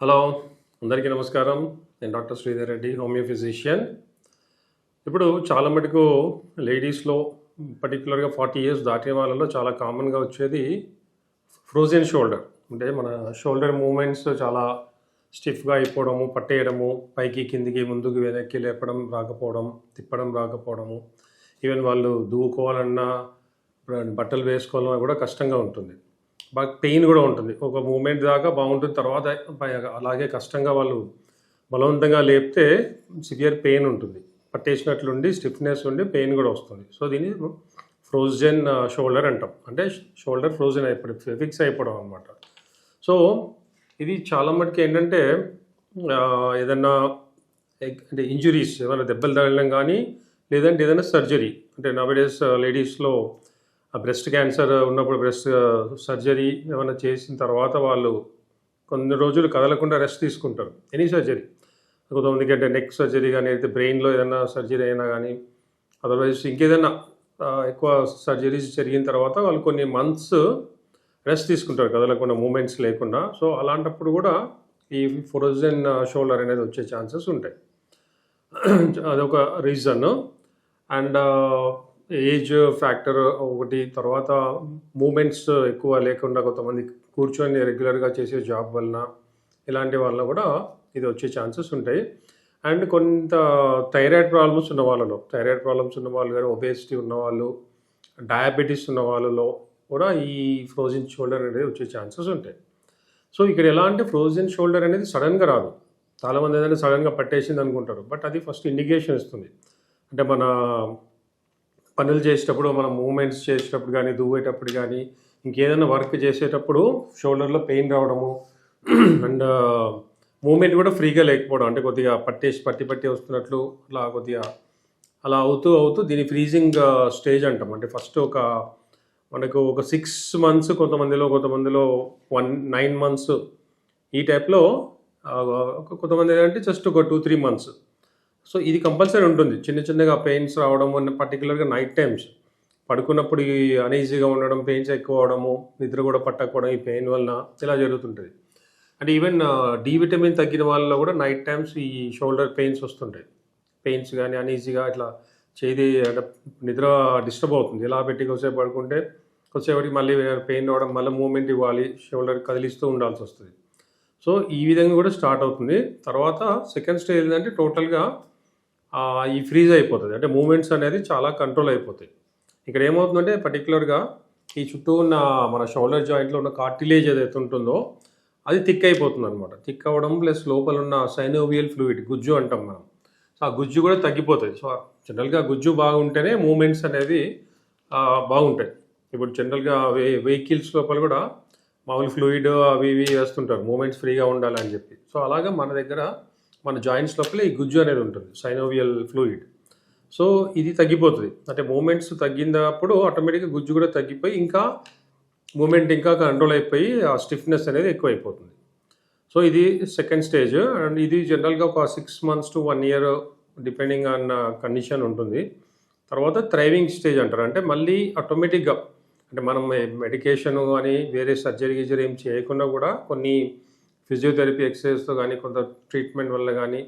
Hello అందరికీ నమస్కారం. నేను doctor Sridhar Reddy homeo physician. ఇప్పుడు చాలా మటుకు లేడీస్లో పర్టికులర్గా ఫార్టీ ఇయర్స్ దాటిన వాళ్ళలో చాలా కామన్గా వచ్చేది ఫ్రోజన్ షోల్డర్ అంటే మన షోల్డర్ మూమెంట్స్ చాలా స్టిఫ్గా అయిపోవడము పట్టేయడము పైకి కిందికి ముందుకు వెనక్కి లేపడం రాకపోవడం తిప్పడం రాకపోవడము. ఈవెన్ వాళ్ళు దూకోవాలన్నా బట్టలు వేసుకోవాలన్నా కూడా కష్టంగా ఉంటుంది. బాగా పెయిన్ కూడా ఉంటుంది. ఒక మూమెంట్ దాకా బాగుంటుంది. తర్వాత అలాగే కష్టంగా వాళ్ళు బలవంతంగా లేపితే సివియర్ పెయిన్ ఉంటుంది. పట్టేసినట్లుండి స్టిఫ్నెస్ ఉండి పెయిన్ కూడా వస్తుంది. సో దీన్ని ఫ్రోజన్ షోల్డర్ అంటాం. అంటే షోల్డర్ ఫ్రోజన్ అయిపోయి ఫిక్స్ అయిపోవడం అనమాట సో ఇది చాలా మటుకు ఏంటంటే ఏదన్నా అంటే ఇంజురీస్ ఏమైనా దెబ్బలు తగలడం కానీ లేదంటే ఏదైనా సర్జరీ అంటే నవడేస్ లేడీస్లో బ్రెస్ట్ క్యాన్సర్ ఉన్నప్పుడు బ్రెస్ట్ సర్జరీ ఏమైనా చేసిన తర్వాత వాళ్ళు కొన్ని రోజులు కదలకుండా రెస్ట్ తీసుకుంటారు. ఎనీ సర్జరీ కొంతమందికి అంటే నెక్ సర్జరీ కానీ అయితే బ్రెయిన్లో ఏదైనా సర్జరీ అయినా కానీ అదర్వైజ్ ఇంకేదైనా ఎక్కువ సర్జరీస్ జరిగిన తర్వాత వాళ్ళు కొన్ని మంత్స్ రెస్ట్ తీసుకుంటారు. కదలకుండా మూమెంట్స్ లేకుండా. సో అలాంటప్పుడు కూడా ఈ ఫ్రోజన్ షోల్డర్ అనేది వచ్చే ఛాన్సెస్ ఉంటాయి. అదొక రీజన్ అండ్ ఏజ్ ఫ్యాక్టర్ ఒకటి తర్వాత మూమెంట్స్ ఎక్కువ లేకుండా కొంతమంది కూర్చొని రెగ్యులర్గా చేసే జాబ్ వలన ఇలాంటి వల్ల కూడా ఇది వచ్చే ఛాన్సెస్ ఉంటాయి. అండ్ కొంత థైరాయిడ్ ప్రాబ్లమ్స్ ఉన్న వాళ్ళలో థైరాయిడ్ ప్రాబ్లమ్స్ ఉన్న వాళ్ళు కానీ ఒబేసిటీ ఉన్నవాళ్ళు డయాబెటీస్ ఉన్న వాళ్ళలో కూడా ఈ ఫ్రోజన్ షోల్డర్ అనేది వచ్చే ఛాన్సెస్ ఉంటాయి. సో ఇక్కడ ఎలా అంటే ఫ్రోజన్ షోల్డర్ అనేది సడన్గా రాదు. చాలామంది ఏదైనా సడన్గా పట్టేసింది అనుకుంటారు. బట్ అది ఫస్ట్ ఇండికేషన్ ఇస్తుంది. అంటే మన పనులు చేసేటప్పుడు మనం మూమెంట్స్ చేసేటప్పుడు కానీ దువ్వేటప్పుడు కానీ ఇంకేదైనా వర్క్ చేసేటప్పుడు షోల్డర్లో పెయిన్ రావడము అండ్ మూమెంట్ కూడా ఫ్రీగా లేకపోవడం అంటే కొద్దిగా పట్టేసి పట్టి పట్టి వస్తున్నట్లు అలా కొద్దిగా అలా అవుతూ అవుతూ దీని ఫ్రీజింగ్ స్టేజ్ అంటాం. అంటే ఫస్ట్ ఒక మనకు ఒక సిక్స్ మంత్స్ కొంతమందిలో కొంతమందిలో వన్ నైన్ మంత్స్ ఈ టైప్లో కొంతమంది ఏంటంటే జస్ట్ ఒక టూ త్రీ మంత్స్. సో ఇది కంపల్సరీ ఉంటుంది. చిన్న చిన్నగా పెయిన్స్ రావడం అన్న పర్టికులర్గా నైట్ టైమ్స్ పడుకున్నప్పుడు ఈ అనీజీగా ఉండడం పెయిన్స్ ఎక్కువ అవడము నిద్ర కూడా పట్టకపోవడం ఈ పెయిన్ వలన ఇలా జరుగుతుంటుంది. అంటే ఈవెన్ డి విటమిన్ తగ్గిన వాళ్ళలో కూడా నైట్ టైమ్స్ ఈ షోల్డర్ పెయిన్స్ వస్తుంటాయి. పెయిన్స్ కానీ అనీజీగా ఇట్లా చేది అంటే నిద్ర డిస్టర్బ్ అవుతుంది. ఇలా పెట్టి కొద్దిసేపు పడుకుంటే కొద్దిసేపటికి మళ్ళీ పెయిన్ రావడం మళ్ళీ మూమెంట్ ఇవ్వాలి షోల్డర్ కదిలిస్తూ ఉండాల్సి వస్తుంది. సో ఈ విధంగా కూడా స్టార్ట్ అవుతుంది. తర్వాత సెకండ్ స్టేజ్ ఏంటంటే టోటల్గా ఈ ఫ్రీజ్ అయిపోతుంది. అంటే మూమెంట్స్ అనేది చాలా కంట్రోల్ అయిపోతాయి. ఇక్కడ ఏమవుతుందంటే పర్టికులర్గా ఈ చుట్టూ ఉన్న మన షోల్డర్ జాయింట్లో ఉన్న కార్టిలేజ్ ఏదైతే ఉంటుందో అది థిక్ అయిపోతుంది అనమాట థిక్ అవ్వడం ప్లస్ లోపల ఉన్న సైనోవియల్ ఫ్లూయిడ్ గుజ్జు అంటాం మనం. సో ఆ గుజ్జు కూడా తగ్గిపోతుంది. సో జనరల్గా గుజ్జు బాగుంటేనే మూమెంట్స్ అనేది బాగుంటాయి. ఇప్పుడు జనరల్గా వే వెహికల్స్ లోపల కూడా మామూలు ఫ్లూయిడ్ అవి ఇవి వేస్తుంటారు. మూమెంట్స్ ఫ్రీగా ఉండాలని చెప్పి. సో అలాగా మన దగ్గర మన జాయింట్స్ లోపల ఈ గుజ్జు అనేది ఉంటుంది సైనోవియల్ ఫ్లూయిడ్ సో ఇది తగ్గిపోతుంది. అంటే మూమెంట్స్ తగ్గినప్పుడు ఆటోమేటిక్గా గుజ్జు కూడా తగ్గిపోయి ఇంకా మూమెంట్ ఇంకా కంట్రోల్ అయిపోయి ఆ స్టిఫ్నెస్ అనేది ఎక్కువైపోతుంది. సో ఇది సెకండ్ స్టేజ్ అండ్ ఇది జనరల్గా ఒక six months to one year depending on condition ఉంటుంది. తర్వాత థ్రైవింగ్ స్టేజ్ అంటారు. అంటే మళ్ళీ ఆటోమేటిక్గా అంటే మనం మెడికేషన్ కానీ వేరే సర్జరీ గిజరీ ఏం చేయకుండా కూడా కొన్ని ఫిజియోథెరపీ ఎక్సర్సైజ్తో కానీ కొంత ట్రీట్మెంట్ వల్ల కానీ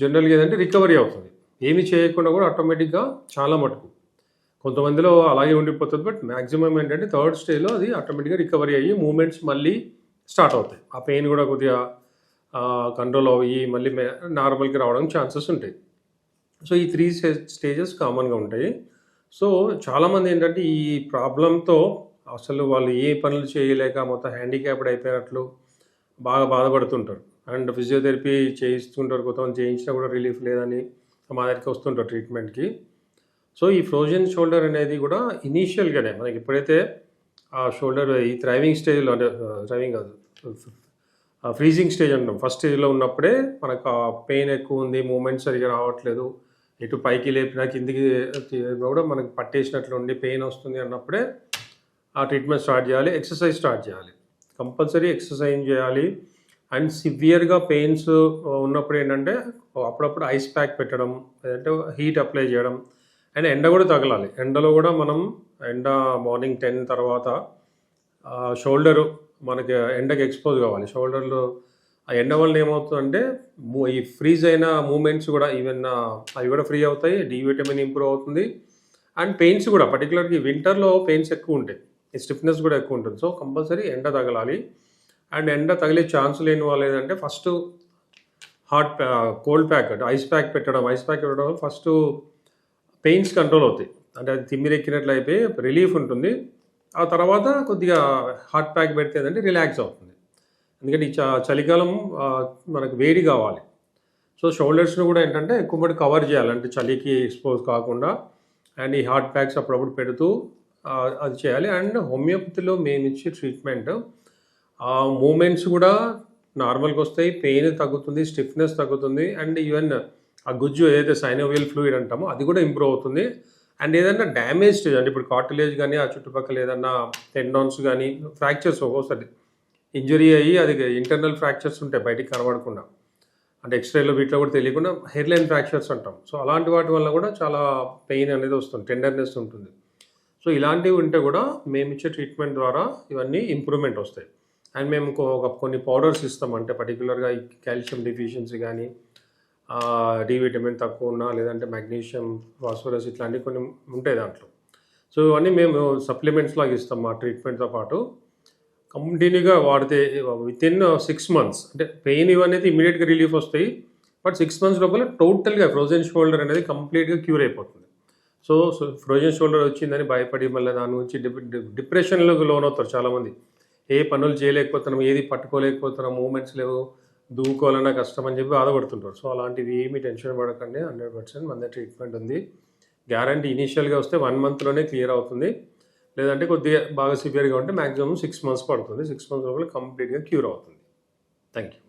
జనరల్గా ఏదంటే రికవరీ అవుతుంది. ఏమి చేయకుండా కూడా ఆటోమేటిక్గా చాలా మటుకు. కొంతమందిలో అలాగే ఉండిపోతుంది బట్ మ్యాక్సిమం ఏంటంటే థర్డ్ స్టేజ్లో అది ఆటోమేటిక్గా రికవరీ అయ్యి మూమెంట్స్ మళ్ళీ స్టార్ట్ అవుతాయి. ఆ పెయిన్ కూడా కొద్దిగా కంట్రోల్ అయ్యి మళ్ళీ నార్మల్కి రావడం ఛాన్సెస్ ఉంటాయి. సో ఈ త్రీ స్టేజెస్ కామన్గా ఉంటాయి. సో చాలామంది ఏంటంటే ఈ ప్రాబ్లంతో అసలు వాళ్ళు ఏ పనులు చేయలేక మొత్తం హ్యాండిక్యాప్డ్ అయిపోయినట్లు బాగా బాధపడుతుంటారు. అండ్ ఫిజియోథెరపీ చేయిస్తుంటారు కొంతమంది చేయించినా కూడా రిలీఫ్ లేదని మా దగ్గరికి వస్తుంటారు ట్రీట్మెంట్కి. సో ఈ ఫ్రోజన్ షోల్డర్ అనేది కూడా ఇనీషియల్గానే మనకి ఎప్పుడైతే ఆ షోల్డర్ ఈ థ్రైవింగ్ స్టేజ్లో అంటే థ్రైవింగ్ కాదు ఫ్రీజింగ్ స్టేజ్ అంటాం ఫస్ట్ స్టేజ్లో ఉన్నప్పుడే మనకు ఆ పెయిన్ ఎక్కువ ఉంది మూమెంట్స్ సరిగా రావట్లేదు ఇటు పైకి లేపినా కిందికి కూడా మనకి పట్టేసినట్లు ఉండి పెయిన్ వస్తుంది అన్నప్పుడే ఆ ట్రీట్మెంట్ స్టార్ట్ చేయాలి ఎక్సర్సైజ్ స్టార్ట్ చేయాలి. కంపల్సరీ ఎక్సర్సైజ్ చేయాలి. అండ్ సివియర్గా పెయిన్స్ ఉన్నప్పుడు ఏంటంటే అప్పుడప్పుడు ఐస్ ప్యాక్ పెట్టడం లేదంటే హీట్ అప్లై చేయడం. అండ్ ఎండ కూడా తగలాలి. ఎండలో కూడా మనం ఎండ మార్నింగ్ టెన్ తర్వాత షోల్డరు మనకి ఎండకి ఎక్స్పోజ్ కావాలి. షోల్డర్లో ఆ ఎండ వల్ల ఏమవుతుందంటే మూ- ఈ ఫ్రీజ్ అయిన మూమెంట్స్ కూడా ఈవెన్ అవి కూడా ఫ్రీ అవుతాయి డి విటమిన్ ఇంప్రూవ్ అవుతుంది. అండ్ పెయిన్స్ కూడా పర్టికులర్గా వింటర్లో పెయిన్స్ ఎక్కువ ఉంటాయి. స్టిఫ్నెస్ కూడా ఎక్కువ ఉంటుంది. సో కంపల్సరీ ఎండ తగలాలి. అండ్ ఎండ తగిలే ఛాన్స్ లేని వాళ్ళు ఏంటంటే first hot cold pack ice pack పెట్టడం. ఐస్ ప్యాక్ పెట్టడం వల్ల ఫస్ట్ పెయిన్స్ కంట్రోల్ అవుతాయి. అంటే అది తిమ్మిరెక్కినట్లు అయిపోయి రిలీఫ్ ఉంటుంది. ఆ తర్వాత కొద్దిగా హాట్ ప్యాక్ పెడితే ఏంటంటే రిలాక్స్ అవుతుంది. ఎందుకంటే ఈ చ- చలికాలం మనకు వేడి కావాలి. సో షోల్డర్స్ని కూడా ఏంటంటే ఎక్కువ కవర్ చేయాలి. అంటే చలికి ఎక్స్పోజ్ కాకుండా. అండ్ ఈ హాట్ ప్యాక్స్ అప్పుడప్పుడు పెడుతూ అది చేయాలి. అండ్ హోమియోపతిలో మేము ఇచ్చే ట్రీట్మెంట్ ఆ మూమెంట్స్ కూడా నార్మల్గా వస్తాయి. పెయిన్ తగ్గుతుంది స్టిఫ్నెస్ తగ్గుతుంది అండ్ ఈవెన్ ఆ గుజ్జు ఏదైతే సైనోవియల్ ఫ్లూయిడ్ అంటామో అది కూడా ఇంప్రూవ్ అవుతుంది. అండ్ ఏదైనా డ్యామేజ్ అంటే ఇప్పుడు కార్టిలేజ్ కానీ ఆ చుట్టుపక్కల ఏదైనా టెండాన్స్ కానీ ఫ్రాక్చర్స్ ఒక్కోసారి ఇంజరీ అయ్యి అది ఇంటర్నల్ ఫ్రాక్చర్స్ ఉంటాయి బయటికి కనబడకుండా. అంటే ఎక్స్రేలో వీటిలో కూడా తెలియకుండా హెయిర్ లైన్ ఫ్రాక్చర్స్ అంటాం. సో అలాంటి వాటి వల్ల కూడా చాలా పెయిన్ అనేది వస్తుంది టెండర్నెస్ ఉంటుంది. సో ఇలాంటివి ఉంటే కూడా మేము ఇచ్చే ట్రీట్మెంట్ ద్వారా ఇవన్నీ ఇంప్రూవ్మెంట్ వస్తాయి. అండ్ మేము ఒక కొన్ని పౌడర్స్ ఇస్తాం. అంటే పర్టికులర్గా కాల్షియం డిఫిషియన్సీ కానీ డి విటమిన్ తక్కువ ఉన్నా లేదంటే మెగ్నీషియం ఫాస్ఫరస్ ఇట్లాంటివి కొన్ని ఉంటాయి దాంట్లో. సో ఇవన్నీ మేము సప్లిమెంట్స్ లాగా ఇస్తాం మా ట్రీట్మెంట్తో పాటు. కంటిన్యూగా వాడితే విత్ ఇన్ సిక్స్ మంత్స్ అంటే పెయిన్ ఇవన్నీ ఇమీడియట్గా రిలీఫ్ వస్తాయి. బట్ సిక్స్ మంత్స్ లోపల టోటల్గా ఫ్రోజన్ షోల్డర్ అనేది కంప్లీట్గా క్యూర్ అయిపోతుంది. సో సో ఫ్రోజన్ షోల్డర్ వచ్చిందని భయపడి మళ్ళీ దాని నుంచి డిప్రెషన్లోకి లోన్ అవుతారు చాలామంది. ఏ పనులు చేయలేకపోతున్నాం ఏది పట్టుకోలేకపోతున్నాం మూమెంట్స్ లేవు దూకోవాలన్నా కష్టం అని చెప్పి బాధపడుతుంటారు. సో అలాంటివి ఏమీ టెన్షన్ పడకండి. హండ్రెడ్ పర్సెంట్ మన ట్రీట్మెంట్ ఉంది. గ్యారంటీ ఇనీషియల్గా వస్తే వన్ మంత్లోనే క్లియర్ అవుతుంది. లేదంటే కొద్దిగా బాగా సివియర్గా ఉంటే మ్యాక్సిమం సిక్స్ మంత్స్ పడుతుంది. సిక్స్ మంత్స్ లోపల కంప్లీట్గా క్యూర్ అవుతుంది. Thank you